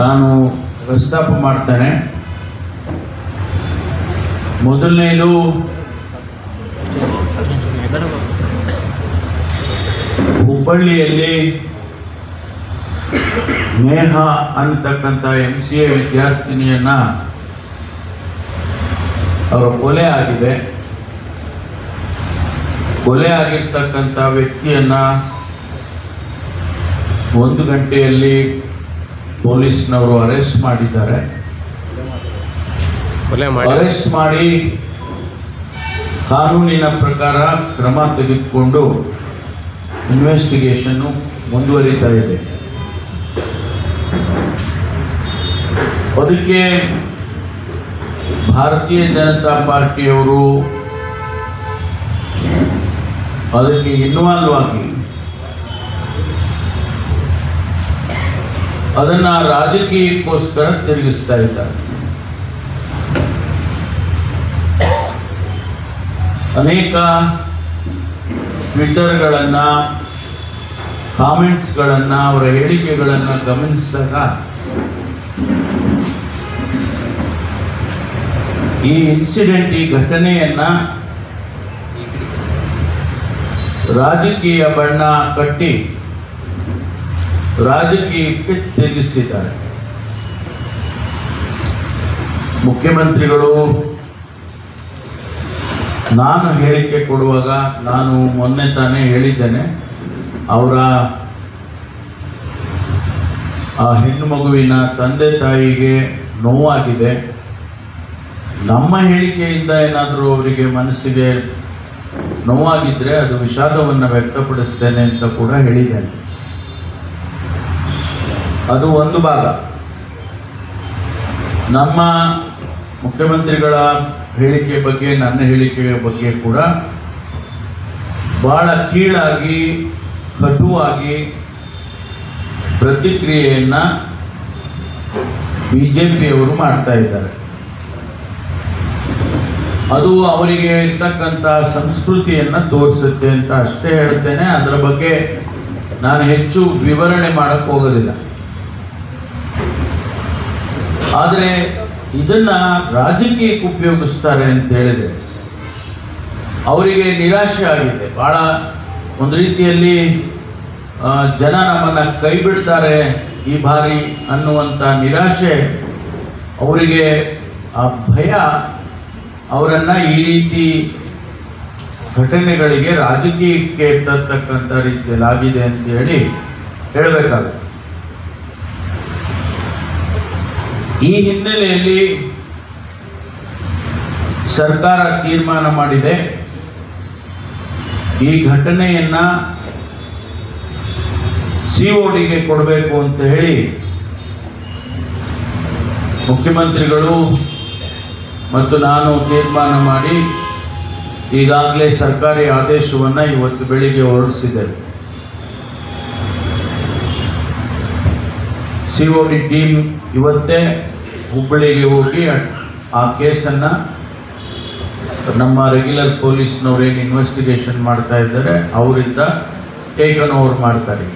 ನಾನು ಪ್ರಸ್ತಾಪ ಮಾಡ್ತೇನೆ. ಮೊದಲನೇದು ಹುಬ್ಬಳ್ಳಿಯಲ್ಲಿ ನೇಹ ಅಂತಕ್ಕಂಥ ಎಂ ಸಿ ಎ ವಿದ್ಯಾರ್ಥಿನಿಯನ್ನ ಅವರ ಕೊಲೆ ಆಗಿದೆ. ಕೊಲೆ ಆಗಿರ್ತಕ್ಕಂಥ ವ್ಯಕ್ತಿಯನ್ನ ಒಂದು ಗಂಟೆಯಲ್ಲಿ ಪೊಲೀಸ್ನವರು ಅರೆಸ್ಟ್ ಮಾಡಿದ್ದಾರೆ. ಅರೆಸ್ಟ್ ಮಾಡಿ ಕಾನೂನಿನ ಪ್ರಕಾರ ಕ್ರಮ ತೆಗೆದುಕೊಂಡು ಇನ್ವೆಸ್ಟಿಗೇಷನ್ನು ಮುಂದುವರಿತಾ ಇದೆ. ಅದಕ್ಕೆ ಭಾರತೀಯ ಜನತಾ ಪಾರ್ಟಿಯವರು ಅದಕ್ಕೆ ಇನ್ವಾಲ್ವ್ ಆಗಿ ಅದನ್ನ ರಾಜಕೀಯಕ್ಕೋಸ್ಕರ ತಿರುಗಿಸ್ತಾ ಇದ್ದಾರೆ. ಅನೇಕ ಟ್ವಿಟರ್ಗಳನ್ನು, ಕಾಮೆಂಟ್ಸ್ಗಳನ್ನು, ಅವರ ಹೇಳಿಕೆಗಳನ್ನು ಗಮನಿಸಿದಾಗ ಈ ಇನ್ಸಿಡೆಂಟ್, ಈ ಘಟನೆಯನ್ನ ರಾಜಕೀಯ ಬಣ್ಣ ಕಟ್ಟಿ ರಾಜಕೀಯಕ್ಕೆ ತಿರುಗಿಸಿದ್ದಾರೆ ಮುಖ್ಯಮಂತ್ರಿಗಳು, ನಾನು ಹೇಳಿಕೆ ಕೊಡುವಾಗ ನಾನು ಮೊನ್ನೆ ತಾನೇ ಹೇಳಿದ್ದೇನೆ, ಅವರ ಆ ಹೆಣ್ಣು ಮಗುವಿನ ತಂದೆ ತಾಯಿಗೆ ನೋವಾಗಿದೆ. ನಮ್ಮ ಹೇಳಿಕೆಯಿಂದ ಏನಾದರೂ ಅವರಿಗೆ ಮನಸ್ಸಿಗೆ ನೋವಾಗಿದ್ದರೆ ಅದು ವಿಷಾದವನ್ನು ವ್ಯಕ್ತಪಡಿಸ್ತೇನೆ ಅಂತ ಕೂಡ ಹೇಳಿದ್ದೇನೆ. ಅದು ಒಂದು ಭಾಗ. ನಮ್ಮ ಮುಖ್ಯಮಂತ್ರಿಗಳ ಹೇಳಿಕೆ ಬಗ್ಗೆ, ನನ್ನ ಹೇಳಿಕೆಯ ಬಗ್ಗೆ ಕೂಡ ಬಹಳ ಕೀಳಾಗಿ, ಕಟುವಾಗಿ ಜೆ ಪಿಯವರು ಮಾಡ್ತಾ ಇದ್ದಾರೆ. ಅದು ಅವರಿಗೆ ಇರ್ತಕ್ಕಂಥ ಸಂಸ್ಕೃತಿಯನ್ನ ತೋರಿಸುತ್ತೆ ಅಂತ ಅಷ್ಟೇ ಹೇಳ್ತೇನೆ. ಅದರ ಬಗ್ಗೆ ನಾನು ಹೆಚ್ಚು ವಿವರಣೆ ಮಾಡಕ್ಕೆ ಹೋಗೋದಿಲ್ಲ. ಆದರೆ ಇದನ್ನ ರಾಜಕೀಯಕ್ಕೆ ಉಪಯೋಗಿಸ್ತಾರೆ ಅಂತ ಹೇಳಿದೆ ಅವರಿಗೆ ನಿರಾಶೆ ಆಗಿದೆ. ಬಹಳ ಒಂದು ರೀತಿಯಲ್ಲಿ ಜನ ನಮ್ಮನ್ನು ಕೈ ಬಿಡ್ತಾರೆ ಈ ಬಾರಿ ಅನ್ನುವಂಥ ನಿರಾಶೆ ಅವರಿಗೆ, ಆ ಭಯ ಅವರನ್ನು ಈ ರೀತಿ ಘಟನೆಗಳಿಗೆ ರಾಜಕೀಯಕ್ಕೆ ತರ್ತಕ್ಕಂಥ ರೀತಿಯಲ್ಲಿ ಆಗಿದೆ ಅಂತ ಹೇಳಿ ಹೇಳಬೇಕಾಗುತ್ತೆ. ಈ ಹಿನ್ನೆಲೆಯಲ್ಲಿ ಸರ್ಕಾರ ತೀರ್ಮಾನ ಮಾಡಿದೆ. ಈ ಘಟನೆಯನ್ನ ಸಿಒಡಿಗೆ ಕೊಡಬೇಕು ಅಂತ ಹೇಳಿ ಮುಖ್ಯಮಂತ್ರಿಗಳು ಮತ್ತು ನಾನು ತೀರ್ಮಾನ ಮಾಡಿ ಈಗಾಗಲೇ ಸರ್ಕಾರಿ ಆದೇಶವನ್ನು ಇವತ್ತು ಬೆಳಿಗ್ಗೆ ಹೊರಡಿಸಿದ್ದೇವೆ. ಸಿ ಒ ಡಿ ಟೀಮ್ ಇವತ್ತೇ ಹುಬ್ಬಳ್ಳಿಗೆ ಹೋಗಿ ಆ ಕೇಸನ್ನು ನಮ್ಮ ರೆಗ್ಯುಲರ್ ಪೊಲೀಸ್ನವ್ರು ಏನು ಇನ್ವೆಸ್ಟಿಗೇಷನ್ ಮಾಡ್ತಾ ಇದ್ದಾರೆ, ಅವರಿಂದ ಟೇಕನ್ ಓವರ್ ಮಾಡ್ತಾರೆ.